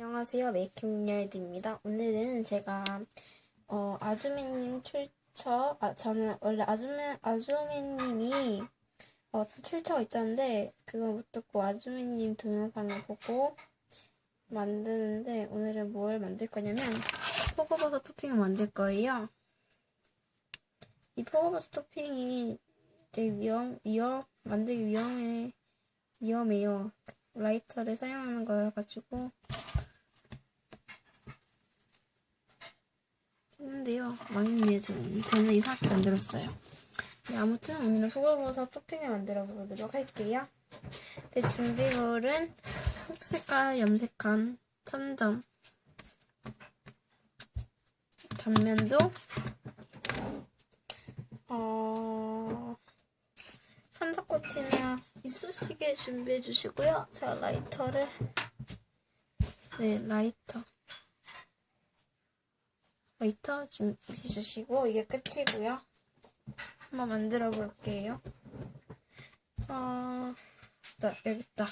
안녕하세요. 메이킹열드입니다. 오늘은 제가 어, 아주매님 출처, 아, 저는 원래 아주매, 아주매님이 어, 출처가 있었는데 그걸 못 듣고 아주매님 동영상을 보고 만드는데 오늘은 뭘 만들 거냐면 포고버섯 토핑을 만들 거예요. 이 포고버섯 토핑이 되게 위험, 위험, 만들기 위험해, 위험해요. 라이터를 사용하는 걸 가지고 했는데요. 망했네요, 저는. 저는 이상하게 만들었어요. 네, 아무튼 오늘은 포글버섯 토핑을 만들어 보도록 할게요. 네, 준비물은 흑색깔 염색한 천점 단면도 어... 산사꽃이나 이쑤시개 준비해 주시고요. 제가 라이터를 네, 라이터 라이터 준비해 주시고 이게 끝이고요. 한번 만들어 볼게요. 어, 있다, 여기 있다.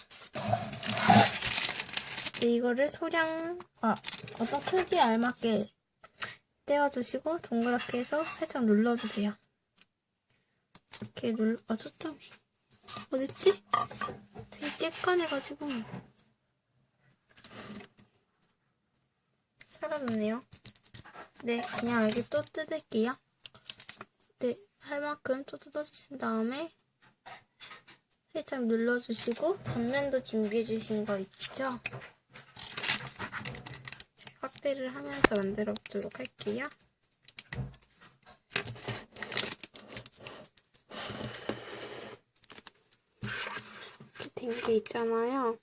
네, 이거를 소량, 아, 어떤 크기에 알맞게 떼어주시고 동그랗게 해서 살짝 눌러주세요. 이렇게 눌, 아, 초점이. 어딨지? 되게 쬐깐해가지고. 사라졌네요. 네, 그냥 여기 또 뜯을게요. 네, 할 만큼 또 뜯어주신 다음에 살짝 눌러주시고 단면도 준비해 주신 거 있죠? 확대를 하면서 만들어 보도록 할게요. 이렇게 된 게 있잖아요.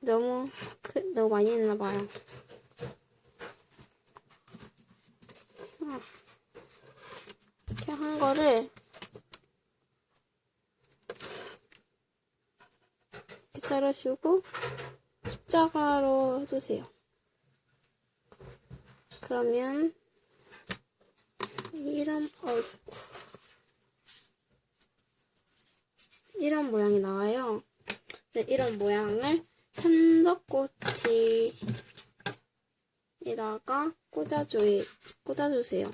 너무 크, 너무 많이 했나 봐요. 이렇게 한 거를 이렇게 자르시고 십자가로 해주세요. 그러면 이런 어이구 이런 모양이 나와요. 네, 이런 모양을 산더꽃이에다가 꽂아줘, 꽂아주세요.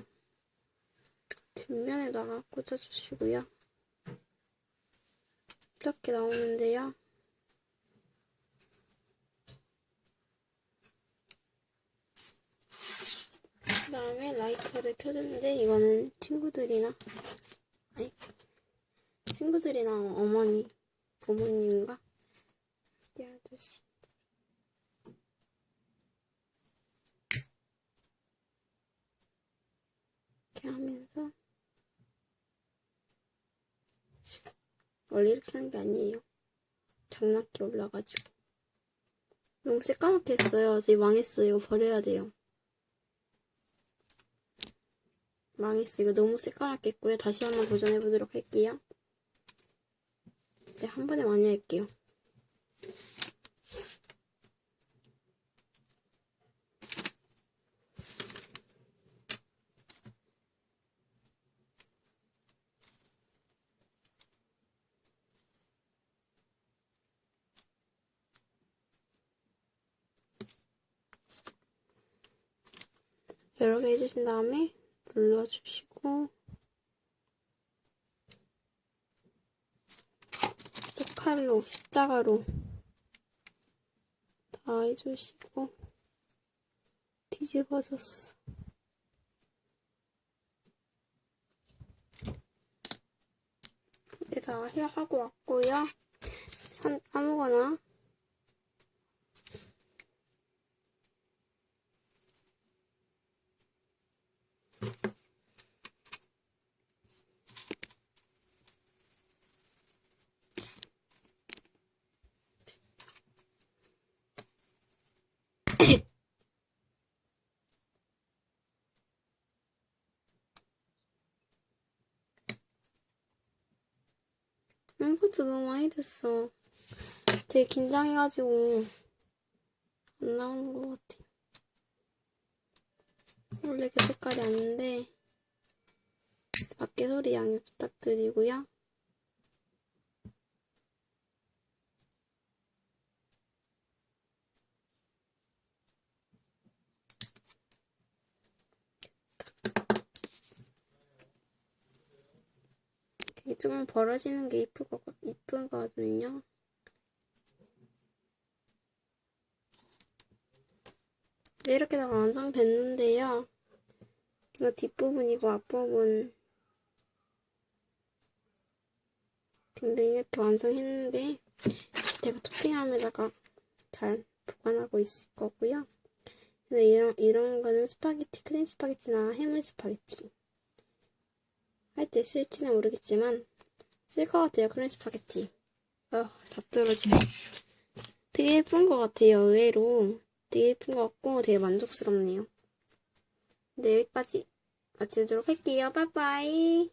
뒷면에다가 꽂아주시고요. 이렇게 나오는데요. 그 다음에 라이터를 켜줬는데 이거는 친구들이나 아니 친구들이나 어머니 부모님과 함께 아저씨 이렇게 하면서 원래 이렇게 하는 게 아니에요. 장난기 올라가지고 너무 새까맣게 했어요. 되게 망했어요. 이거 버려야 돼요. 망했어. 이거 너무 새까맣게 했고요. 다시 한번 도전해보도록 할게요. 네, 한 번에 많이 할게요. 여러 개 해주신 다음에 눌러주시고 또 칼로 십자가로 다 해주시고 뒤집어졌어. 네, 다 하고 왔고요. 산, 아무거나 엠포트 너무 많이 됐어. 되게 긴장해가지고 안 나오는 것 같아. 원래 그 색깔이 아닌데 밖에 소리 양해 부탁드리고요. 좀 벌어지는 게 이쁘거, 이쁘거든요. 네, 이렇게 다 완성됐는데요. 이거 뒷부분이고 앞부분 등등 이렇게 완성했는데 제가 토핑함에다가 잘 보관하고 있을 거고요. 근데 이런, 이런 거는 스파게티, 크림 스파게티나 해물 스파게티 할 때 쓸지는 모르겠지만 쓸 것 같아요, 크림 스파게티. 아, 다 떨어지네. 되게 예쁜 것 같아요, 의외로. 되게 예쁜 것 같고 되게 만족스럽네요. 네, 여기까지 마치도록 할게요. 빠빠이.